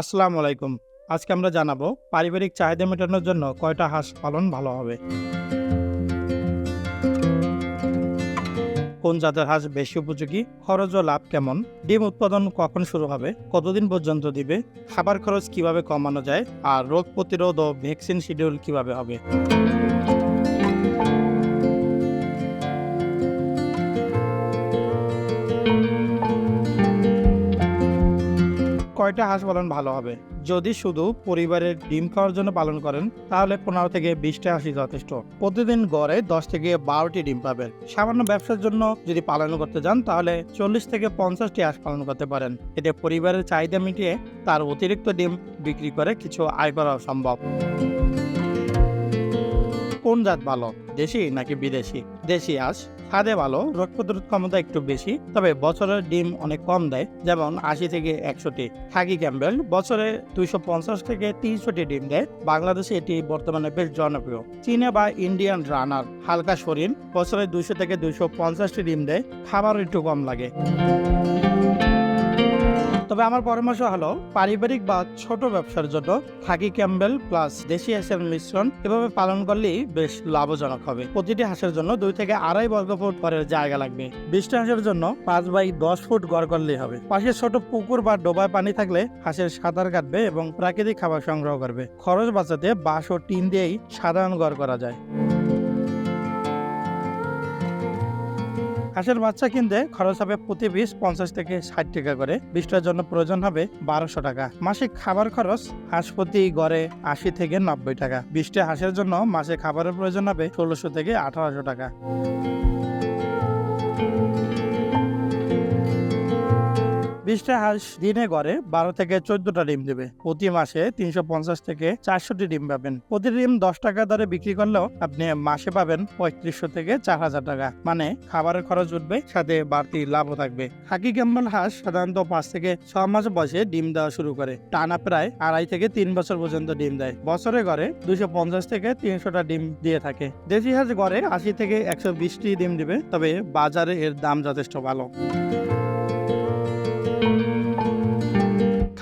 আসসালামু আলাইকুম। আজকে আমরা জানাব পারিবারিক চাহিদা মেটানোর জন্য কয়টা হাঁস পালন ভালো হবে? কোন জাতের হাঁস বেশি উপযোগী? খরচ ও লাভ কেমন? ডিম উৎপাদন কখন শুরু হবে? কতদিন পর্যন্ত দিবে? খাবার খরচ কীভাবে কমানো যায়? আর রোগ প্রতিরোধ ও ভ্যাকসিন শিডিউল কীভাবে হবে? কয়টা হাঁস পালন ভালো হবে? যদি শুধু পরিবারের ডিম খাওয়ার জন্য পালন করেন, তাহলে পনেরো থেকে বিশটা হাঁসই যথেষ্ট। প্রতিদিন গড়ে দশ থেকে বারোটি ডিম পাবেন। সামান্য ব্যবসার জন্য যদি পালন করতে যান, তাহলে চল্লিশ থেকে পঞ্চাশটি হাঁস পালন করতে পারেন। এতে পরিবারের চাহিদা মিটিয়ে তার অতিরিক্ত ডিম বিক্রি করে কিছু আয় করা সম্ভব। কোন জাত ভালো, দেশি নাকি বিদেশি? দেশি হাঁস। খাদে ভালো, রোগ প্রতিরোধ ক্ষমতা একটু বেশি, তবে বছরের ডিম অনেক কম দেয়। যেমন আশি থেকে একশোটি। খাকি ক্যাম্বেল বছরে দুইশো পঞ্চাশ থেকে তিনশোটি ডিম দেয়। বাংলাদেশে এটি বর্তমানে বেশ জনপ্রিয়। চীনে বা ইন্ডিয়ান রানার, হালকা শরীর বছরে দুইশো থেকে দুইশো পঞ্চাশটি ডিম দেয়। খাবার একটু কম লাগে। তবে আমার পরামর্শ হলো, পারিবারিক বা ছোট ব্যবসার জন্য খাকি ক্যাম্বেল প্লাস দেশি হাঁসের মিশ্রণ এভাবে পালন করলেই বেশ লাভজনক হবে। প্রতিটি হাঁসের জন্য দুই থেকে আড়াই বর্গ ফুট পরের জায়গা লাগবে। বিশটা হাঁসের জন্য পাঁচ বাই দশ ফুট গড় করলেই হবে। পাশে ছোট পুকুর বা ডোবায় পানি থাকলে হাঁসের সাঁতার কাটবে এবং প্রাকৃতিক খাবার সংগ্রহ করবে। খরচ বাঁচাতে বাঁশ ও টিন দিয়েই সাধারণ ঘর করা যায়। হাঁসের বাচ্চা কিনতে খরচ হবে প্রতি পিস পঞ্চাশ থেকে ষাট টাকা করে। বিশটার জন্য প্রয়োজন হবে বারোশো টাকা। মাসিক খাবার খরচ হাঁস প্রতি গড়ে আশি থেকে নব্বই টাকা। বিশটা হাঁসের জন্য মাসে খাবারের প্রয়োজন হবে ষোলোশো থেকে আঠারোশো টাকা। বিশটা হাঁস দিনে গড়ে বারো থেকে চোদ্দটা ডিম দেবে। প্রতি মাসে তিনশো পঞ্চাশ থেকে চারশোটি ডিম পাবেন। প্রতি ডিম দশ টাকা দরে বিক্রি করলেও আপনি মাসে পাবেন পঁয়ত্রিশশো থেকে চার হাজার টাকা। মানে খাবারের খরচ উঠবে, সাথে বাড়তি লাভও থাকবে। হাকি ক্যাম্বেল হাঁস সাধারণত পাঁচ থেকে ছ মাস বয়সে ডিম দেওয়া শুরু করে। টানা প্রায় আড়াই থেকে তিন বছর পর্যন্ত ডিম দেয়। বছরে গড়ে দুশো পঞ্চাশ থেকে তিনশোটা ডিম দিয়ে থাকে। দেশি হাঁস গড়ে আশি থেকে একশো বিশটি ডিম দিবে, তবে বাজারে এর দাম যথেষ্ট ভালো।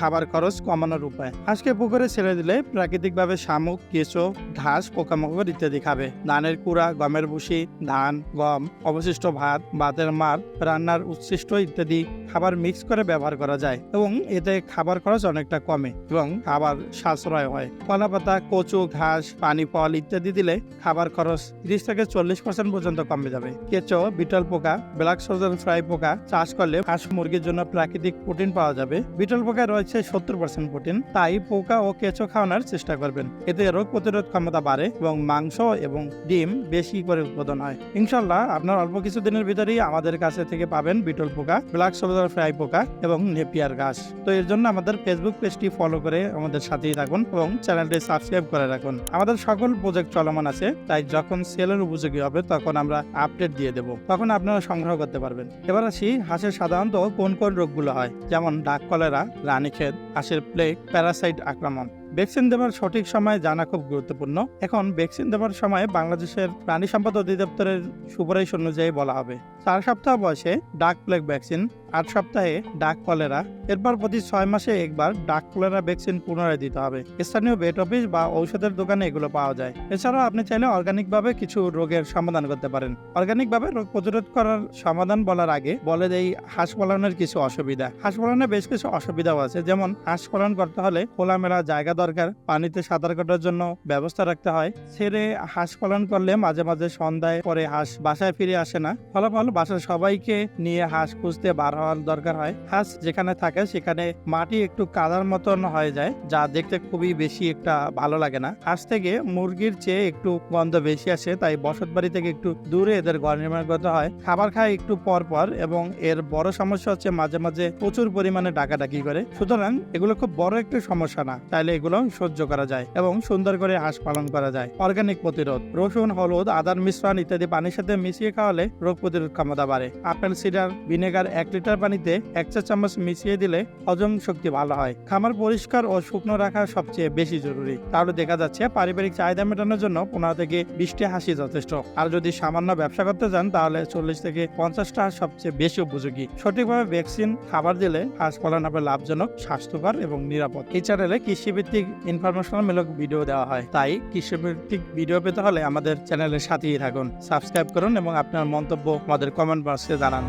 খাবার খরচ কমানোর উপায়। হাঁসকে পুকুরে ছেড়ে দিলে প্রাকৃতিকভাবে শামুক, কেঁচো, ঘাস, পোকামাকড় ইত্যাদি খাবে। ধানের কুড়া, গমের ভুসি, ধান, গম, অবশিষ্ট ভাত, ভাতের মার, রান্নার উচ্ছিষ্ট ইত্যাদি খাবার মিক্স করে ব্যবহার করা যায় এবং এতে খাবার খরচ অনেকটা কমে এবং খাবার সাশ্রয় হয়। কলা পাতা, কচু, ঘাস পানি ফল ইত্যাদি দিলে খাবার খরচ ত্রিশ থেকে চল্লিশ পার্সেন্ট পর্যন্ত কমে যাবে। কেঁচো, বিটল পোকা, ব্ল্যাক সোজার ফ্রাই পোকা চাষ করলে হাঁস মুরগির জন্য প্রাকৃতিক প্রোটিন পাওয়া যাবে। বিটল পোকা রয়েছে সত্তর পার্সেন্ট প্রোটিন তাই পোকা ও কেঁচো খাওয়ানোর চেষ্টা করবেন। এতে রোগ প্রতিরোধ ক্ষমতা বাড়ে এবং মাংস এবং ডিম বেশি করে উৎপাদন হয়। ইনশাল্লাহ আপনার অল্প কিছু দিনের ভিতরেই আমাদের কাছে থেকে পাবেন বিটল পোকা, ব্ল্যাক সোলার ফ্রাই পোকা এবং নেপিয়ার ঘাস। তো এর জন্য আমাদের ফেসবুক পেজটি ফলো করে আমাদের সাথেই থাকুন এবং চ্যানেলটি সাবস্ক্রাইব করে রাখুন। আমাদের সকল প্রজেক্ট চলমান আছে, তাই যখন সেলের উপযোগী হবে তখন আমরা আপডেট দিয়ে দেব। তখন আপনারা সংগ্রহ করতে পারবেন। এবার আসি হাঁসের সাধারণত কোন কোন রোগগুলো হয়, যেমন ডাক কলেরা রানীক্ষেত হাঁসের প্লেগ প্যারাসাইট আক্রমণ। ভ্যাকসিন দেওয়ার সঠিক সময় জানা খুব গুরুত্বপূর্ণ। এখন ভ্যাকসিন দেওয়ার সময় বাংলাদেশের প্রাণী সম্পদ অধিদপ্তরের সুপারিশ অনুযায়ী বলা হবে। চার সপ্তাহ বয়সে ডাক প্লেগ ভ্যাকসিন আট সপ্তাহে ডাক কলেরা। এরপর প্রতি ছয় মাসে একবার ডাক কলেরা ভ্যাকসিন পুনরায় দিতে হবে। স্থানীয় ভেট অফিস বা ঔষধের দোকানে এগুলো পাওয়া যায়। এছাড়াও আপনি চাইলে অর্গানিকভাবে কিছু রোগের সমাধান করতে পারেন। অর্গানিকভাবে রোগ প্রতিরোধ করার সমাধান বলার আগে বলে দেই হাঁস পালনের কিছু অসুবিধা। হাঁস পালনে বেশ কিছু অসুবিধাও আছে। যেমন হাঁস পালন করতে হলে খোলামেলা জায়গা দরকার, পানিতে সাঁতার কাটার জন্য ব্যবস্থা রাখতে হয়। ছেড়ে হাঁস পালন করলে মাঝে মাঝে সন্ধ্যায় পরে হাঁস বাসায় ফিরে আসে না। ফলাফল বাসার সবাইকে নিয়ে হাঁস খুঁজতে বার হওয়ার দরকার হয়। হাঁস যেখানে থাকে সেখানে মাটি একটু কাদার মতন হয়ে যায়, যা দেখতে খুবই বেশি একটা ভালো লাগে না। হাঁস থেকে মুরগির চেয়ে একটু গন্ধ বেশি আসে, তাই বসত বাড়ি থেকে একটু দূরে এদের ঘর নির্মাণ করতে হয়। খাবার খায় একটু পর পর এবং এর বড় সমস্যা হচ্ছে মাঝে মাঝে প্রচুর পরিমাণে ডাকাডাকি করে। সুতরাং এগুলো খুব বড় একটা সমস্যা না, তাইলে এগুলো সহ্য করা যায় এবং সুন্দর করে হাঁস পালন করা যায়। অর্গানিক প্রতিরোধ, রসুন, হলুদ, আদার মিশ্রণ ইত্যাদি পানির সাথে মিশিয়ে খাওয়ালে রোগ প্রতিরোধ ক্ষমতা বাড়ে। আপেল, সিডার, ভিনেগার এক লিটার লিটার পানিতে এক চা চামচ মিশিয়ে দিলে হজম শক্তি ভালো হয়। খামার পরিষ্কার ও শুকনো রাখা সবচেয়ে বেশি জরুরি। তাহলে দেখা যাচ্ছে পারিবারিক চাহিদা মেটানোর জন্য পনেরো থেকে বিশটি হাসি যথেষ্ট। আর যদি সামান্য ব্যবসা করতে চান, তাহলে চল্লিশ থেকে পঞ্চাশটা হাঁস সবচেয়ে বেশি উপযোগী। সঠিকভাবে ভ্যাকসিন, খাবার দিলে হাঁস পালন হবে লাভজনক, স্বাস্থ্যকর এবং নিরাপদ। এই চ্যানেলে কৃষিভিত্তিক ইনফরমেশনমূলক ভিডিও দেওয়া হয়। তাই কৃষিভিত্তিক ভিডিও পেতে হলে আমাদের চ্যানেলের সাথেই থাকুন। সাবস্ক্রাইব করুন এবং আপনার মন্তব্য আমাদের কমেন্ট বক্সে জানান।